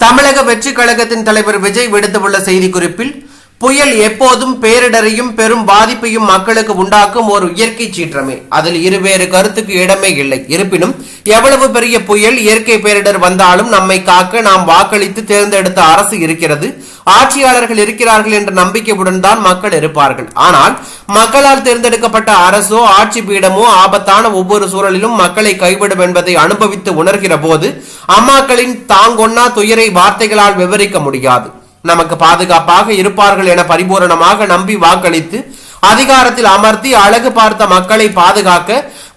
தமிழக வெற்றி கழகத்தின் தலைவர் விஜய் விடுத்துள்ள செய்திக்குறிப்பில் புயல் எப்போதும் பேரிடரையும் பெரும் பாதிப்பையும் மக்களுக்கு உண்டாக்கும் ஒரு இயற்கை சீற்றமே. அதில் இருவேறு கருத்துக்கு இடமே இல்லை. இருப்பினும் எவ்வளவு பெரிய புயல் இயற்கை பேரிடர் வந்தாலும் நம்மை காக்க நாம் வாக்களித்து தேர்ந்தெடுத்த அரசு இருக்கிறது. ஆட்சியாளர்கள் இருக்கிறார்கள் என்ற நம்பிக்கையுடன் தான் மக்கள் இருப்பார்கள். ஆனால் மக்களால் தேர்ந்தெடுக்கப்பட்ட அரசோ ஆட்சி பீடமோ ஆபத்தான ஒவ்வொரு சூழலிலும் மக்களை கைவிடும் என்பதை அனுபவித்து உணர்கிற போது அம்மாக்களின் தாங்கொன்னா துயரை வார்த்தைகளால் விவரிக்க முடியாது. நமக்கு பாதுகாப்பாக இருப்பார்கள் என பரிபூரணமாக நம்பி வாக்களித்து அதிகாரத்தில் அமர்த்தி அழகு பார்த்த மக்களை பாதுகாக்க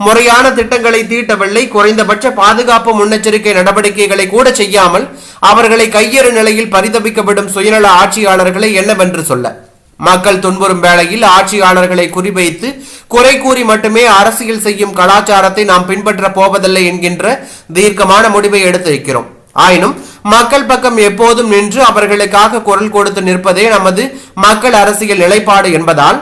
முறையான திட்டங்களை தீட்டவில்லை குறைந்தபட்ச பாதுகாப்பு முன்னெச்சரிக்கை நடவடிக்கைகளை கூட செய்யாமல் அவர்களை கையறு நிலையில் பரிதபிக்க விடும் சுயநல ஆட்சியாளர்களை என்னவென்று சொல்ல. மக்கள் துன்புறும் வேளையில் ஆட்சியாளர்களை குறிவைத்து குறை கூறி மட்டுமே அரசியல் செய்யும் கலாச்சாரத்தை நாம் பின்பற்றப் போவதில்லை என்கின்ற தீர்க்கமான முடிவை எடுத்திருக்கிறோம். ஆயினும் மக்கள் பக்கம் எப்போதும் நின்று அவர்களுக்காக குரல் கொடுத்து நிற்பதே நமது மக்கள் அரசியல் நிலைப்பாடு என்பதால்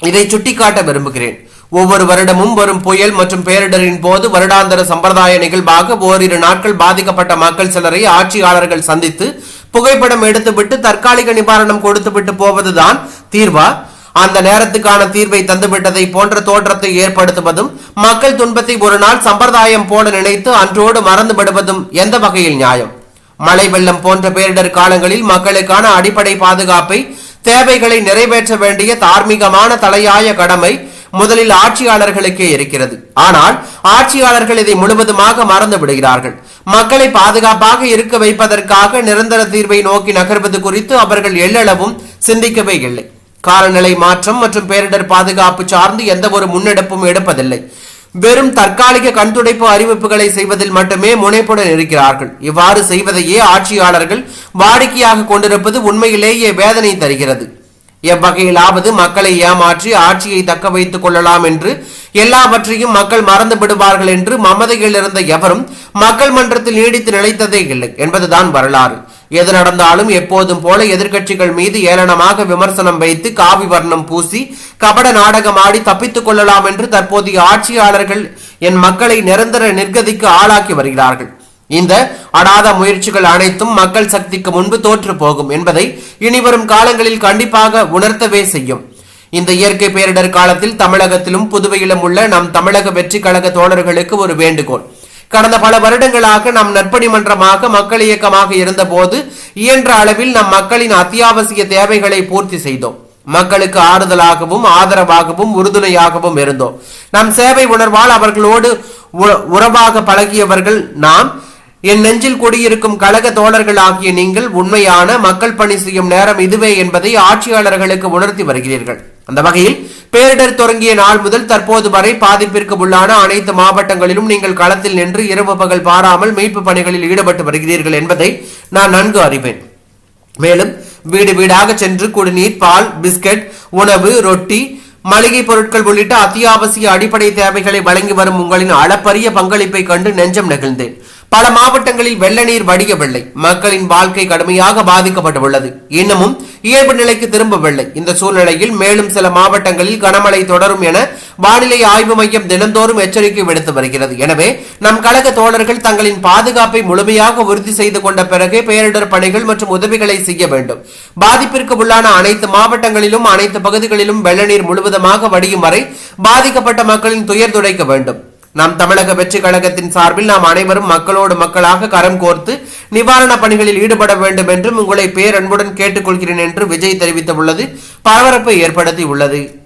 இதை சுட்டிக்காட்ட விரும்புகிறேன். ஒவ்வொரு வருடமும் வரும் புயல் மற்றும் பேரிடரின் போது வருடாந்தர சம்பிரதாய நிகழ்வாக ஓரிரு நாட்கள் பாதிக்கப்பட்ட மக்கள் சிலரை ஆட்சியாளர்கள் சந்தித்து புகைப்படம் எடுத்துவிட்டு தற்காலிக நிவாரணம் கொடுத்துவிட்டு போவதுதான் தீர்வா? அந்த நேரத்துக்கான தீர்வை தந்துவிட்டதை போன்ற தோற்றத்தை ஏற்படுத்துவதும் மக்கள் துன்பத்தை ஒரு நாள் சம்பிரதாயம் போல நினைத்து அன்றோடு மறந்து விடுவதும் எந்த வகையில் நியாயம்? மழை வெள்ளம் போன்ற பேரிடர் காலங்களில் மக்களுக்கான அடிப்படை பாதுகாப்பை தேவைகளை நிறைவேற்ற வேண்டிய தார்மீகமான தலையாய கடமை முதலில் ஆட்சியாளர்களுக்கே இருக்கிறது. ஆனால் ஆட்சியாளர்கள் இதை முழுவதுமாக மறந்து விடுகிறார்கள். மக்களை பாதுகாப்பாக இருக்க வைப்பதற்காக நிரந்தர தீர்வை நோக்கி நகர்வது குறித்து அவர்கள் எள்ளளவும் சிந்திக்கவே இல்லை. காலநிலை மாற்றம் மற்றும் பேரிடர் பாதுகாப்பு சார்ந்து எந்த ஒரு முன்னெடுப்பும் எடுப்பதில்லை. வெறும் தற்காலிக கண்துடைப்பு அறிவிப்புகளை செய்வதில் மட்டுமே முனைப்புடன் இருக்கிறார்கள். இவ்வாறு செய்வதையே ஆட்சியாளர்கள் வாடிக்கையாக கொண்டிருப்பது உண்மையிலேயே வேதனை தருகிறது. எவ்வகையிலாவது மக்களை ஏமாற்றி ஆட்சியை தக்க வைத்துக் கொள்ளலாம் என்று எல்லாவற்றையும் மக்கள் மறந்து விடுவார்கள் என்று மமதையில் இருந்த எவரும் மக்கள் மன்றத்தில் நீடித்து நிலைத்ததே இல்லை என்பதுதான் வரலாறு. எது நடந்தாலும் எப்போதும் போல எதிர்கட்சிகள் மீது ஏளனமாக விமர்சனம் வைத்து காவி வர்ணம் பூசி கபட நாடகமாடி தப்பித்துக் கொள்ளலாம் என்று தற்போதைய ஆட்சியாளர்கள் என் மக்களை நிரந்தர நிர்கதிக்கு ஆளாக்கி வருகிறார்கள். இந்த அடாத முயற்சிகள் அனைத்தும் மக்கள் சக்திக்கு முன்பு தோற்று போகும் என்பதை இனிவரும் காலங்களில் கண்டிப்பாக உணர்த்தவே செய்யும். இந்த இயற்கை பேரிடர் காலத்தில் தமிழகத்திலும் புதுவையிலும் உள்ள நம் தமிழக வெற்றி கழக தோழர்களுக்கு ஒரு வேண்டுகோள். கடந்த பல வருடங்களாக நம் நற்பணி மன்றமாக மக்கள் இயக்கமாக இருந்தபோது இயன்ற அளவில் நம் மக்களின் அத்தியாவசிய தேவைகளை பூர்த்தி செய்தோம். மக்களுக்கு ஆறுதலாகவும் ஆதரவாகவும் உறுதுணையாகவும் இருந்தோம். நம் சேவை உணர்வால் அவர்களோடு உ- உறவாக பழகியவர்கள் நாம் என் நெஞ்சில் குடியிருக்கும் கழக தோழர்கள் ஆகிய நீங்கள் உண்மையான மக்கள் பணி செய்யும் நேரம் இதுவே என்பதை ஆட்சியாளர்களுக்கு உணர்த்தி வருகிறீர்கள். அந்த வகையில் பேரிடர் தொடங்கிய நாள் முதல் தற்போது வரை பாதிப்பிற்கு உள்ளான அனைத்து மாவட்டங்களிலும் நீங்கள் களத்தில் நின்று இரவு பகல் பாராமல் மீட்பு பணிகளில் ஈடுபட்டு வருகிறீர்கள் என்பதை நான் நன்கு அறிவேன். மேலும் வீடு வீடாக சென்று குடிநீர் பால் பிஸ்கட் உணவு ரொட்டி மளிகை பொருட்கள் உள்ளிட்ட அத்தியாவசிய அடிப்படை தேவைகளை வழங்கி வரும் உங்களின் அளப்பரிய பங்களிப்பை கண்டு நெஞ்சம் நெகிழ்ந்தேன். பல மாவட்டங்களில் வெள்ள நீர் வடியவில்லை. மக்களின் வாழ்க்கை கடுமையாக பாதிக்கப்பட்டுள்ளது. இன்னமும் இயல்பு நிலைக்கு திரும்பவில்லை. இந்த சூழ்நிலையில் மேலும் சில மாவட்டங்களில் கனமழை தொடரும் என வானிலை ஆய்வு மையம் தினந்தோறும் எச்சரிக்கை விடுத்து வருகிறது. எனவே நம் கழக தோழர்கள் தங்களின் பாதுகாப்பை முழுமையாக உறுதி செய்து கொண்ட பிறகே பேரிடர் பணிகள் மற்றும் உதவிகளை செய்ய வேண்டும். பாதிப்பிற்கு உள்ளான அனைத்து மாவட்டங்களிலும் அனைத்து பகுதிகளிலும் வெள்ள நீர் முழுவதுமாக வடியும் வரை பாதிக்கப்பட்ட மக்களின் துயர் துடைக்க வேண்டும். நம் தமிழக வெற்றி கழகத்தின் சார்பில் நாம் அனைவரும் மக்களோடு மக்களாக கரம் கோர்த்து நிவாரண பணிகளில் ஈடுபட வேண்டும் என்றும் உங்களை பேரன்புடன் கேட்டுக்கொள்கிறேன் என்று விஜய் தெரிவித்துள்ளது. பரபரப்பை ஏற்படுத்தி உள்ளது